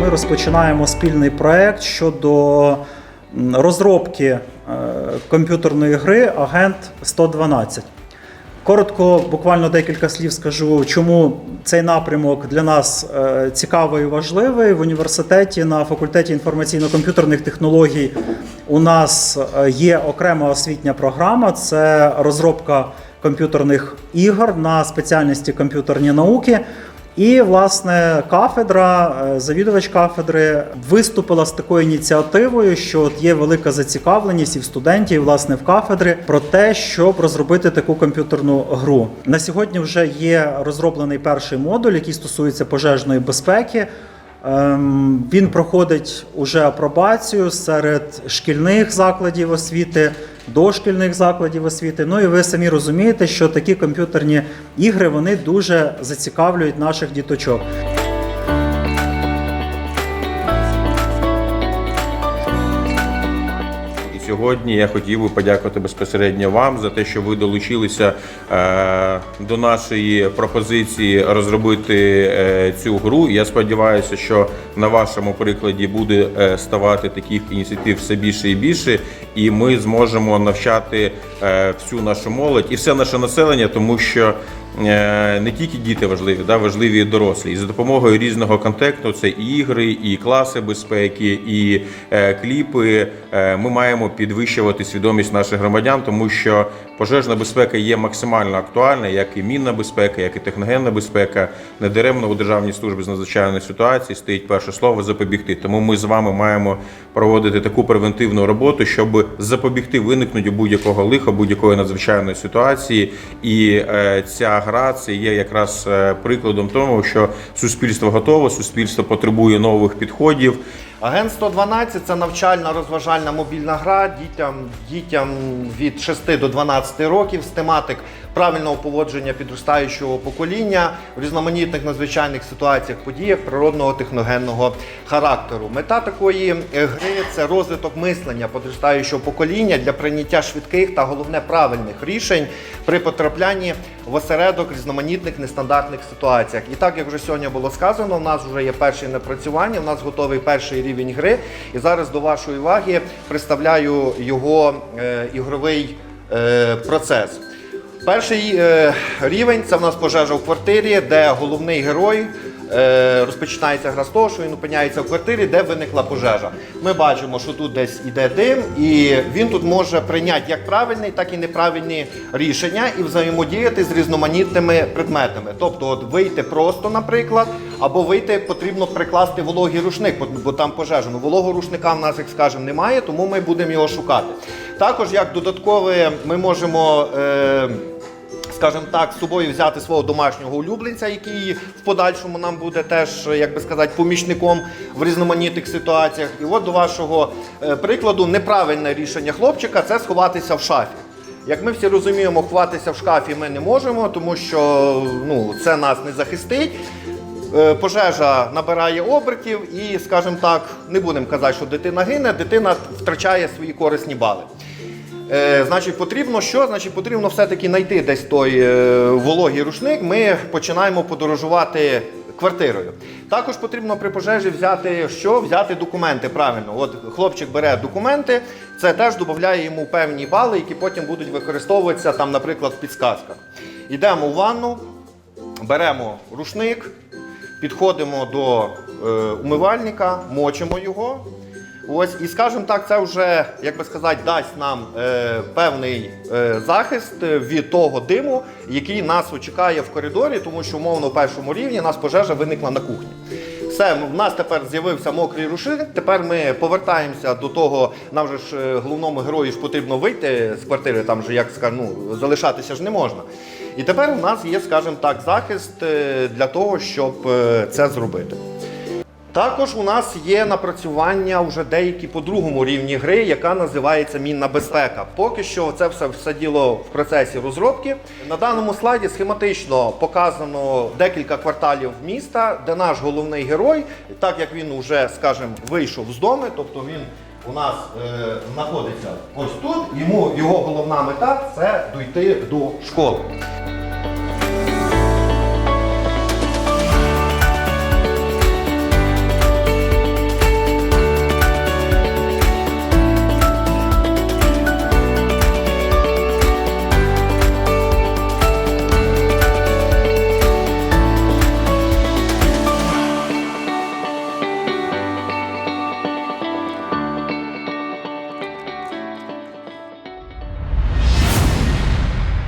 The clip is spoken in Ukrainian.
ми розпочинаємо спільний проект щодо розробки е, комп'ютерної гри Агент 112. Коротко, буквально декілька слів скажу, чому цей напрямок для нас е, цікавий і важливий. В університеті на факультеті інформаційно-комп'ютерних технологій у нас е, є окрема освітня програма це розробка комп'ютерних ігор на спеціальності комп'ютерні науки. І, власне, кафедра, е, завідувач кафедри виступила з такою ініціативою, що от є велика зацікавленість і в студентів, і, власне, в кафедри про те, щоб розробити таку комп'ютерну гру. На сьогодні вже є розроблений перший модуль, який стосується пожежної безпеки. Ем, Він проходить уже апробацію серед шкільних закладів освіти, дошкільних закладів освіти. Ну і ви самі розумієте, що такі комп'ютерні ігри вони дуже зацікавлюють наших діточок. Сьогодні я хотів би подякувати безпосередньо вам за те, що ви долучилися е, до нашої пропозиції розробити е, цю гру. Я сподіваюся, що на вашому прикладі буде е, ставати таких ініціатив все більше і більше, і ми зможемо навчати е, всю нашу молодь і все наше населення, тому що. Е, Не тільки діти важливі, да, важливі і дорослі. І за допомогою різного контекту це і ігри, і класи безпеки, і е, кліпи. Е, ми маємо підвищувати свідомість наших громадян, тому що пожежна безпека є максимально актуальна, як і мінна безпека, як і техногенна безпека. Недаремно у Державній службі з надзвичайної ситуації стоїть перше слово запобігти. Тому ми з вами маємо проводити таку превентивну роботу, щоб запобігти виникненню будь-якого лиха, будь-якої надзвичайної ситуації. І ця гра це є якраз е, прикладом тому, що суспільство готове, суспільство потребує нових підходів. Агент 112 це навчальна розважальна мобільна гра дітям, дітям від 6 до 12 років з тематик правильного поводження підростаючого покоління в різноманітних надзвичайних ситуаціях, подіях природного техногенного характеру. Мета такої гри це розвиток мислення підростаючого покоління для прийняття швидких та головне правильних рішень при потраплянні в осередок різноманітних нестандартних ситуаціях. І так як вже сьогодні було сказано, у нас вже є перші напрацювання, у нас готовий перший рівень гри. І зараз до вашої уваги представляю його е, ігровий е, процес. Перший е, рівень це в нас пожежа в квартирі, де головний герой розпочинається гра з того, що він опиняється в квартирі, де виникла пожежа. Ми бачимо, що тут десь іде дим, і він тут може прийняти як правильні, так і неправильні рішення і взаємодіяти з різноманітними предметами. Тобто, от вийти просто, наприклад, або вийти потрібно прикласти вологий рушник, бо- там пожежа. Ну, вологого рушника в нас, як скажемо, немає, тому ми будемо його шукати. Також як додаткове, ми можемо. Е, скажімо так, з собою взяти свого домашнього улюбленця, який в подальшому нам буде теж, як би сказати, помічником в різноманітних ситуаціях. І от до вашого е, прикладу, неправильне рішення хлопчика це сховатися в шафі. Як ми всі розуміємо, ховатися в шкафі ми не можемо, тому що ну, це нас не захистить. Е, Пожежа набирає обертів і, скажімо так, не будемо казати, що дитина гине, дитина втрачає свої корисні бали. Е, значить, потрібно що? Значить, потрібно все-таки знайти десь той е, вологий рушник. Ми починаємо подорожувати квартирою. Також потрібно при пожежі взяти що? Взяти документи. Правильно, от хлопчик бере документи, це теж додає йому певні бали, які потім будуть використовуватися там, наприклад, в підсказках. Йдемо в ванну, беремо рушник, підходимо до е, умивальника, мочимо його. Ось, і скажімо так, це вже, як би сказати, дасть нам е, певний е, захист від того диму, який нас очікає в коридорі, тому що умовно в першому рівні нас пожежа виникла на кухні. Все, в нас тепер з'явився мокрий рушник. Тепер ми повертаємося до того. Нам же ж е, головному герою ж потрібно вийти з квартири, там же як скажу, ну, залишатися ж не можна. І тепер у нас є, скажімо так, захист е, для того, щоб е, це зробити. Також у нас є напрацювання вже деякі по другому рівні гри, яка називається мінна безпека. Поки що це все, все діло в процесі розробки. На даному слайді схематично показано декілька кварталів міста, де наш головний герой, так як він вже, скажімо, вийшов з дому, тобто він у нас е, знаходиться ось тут. Йому його головна мета це дійти до школи.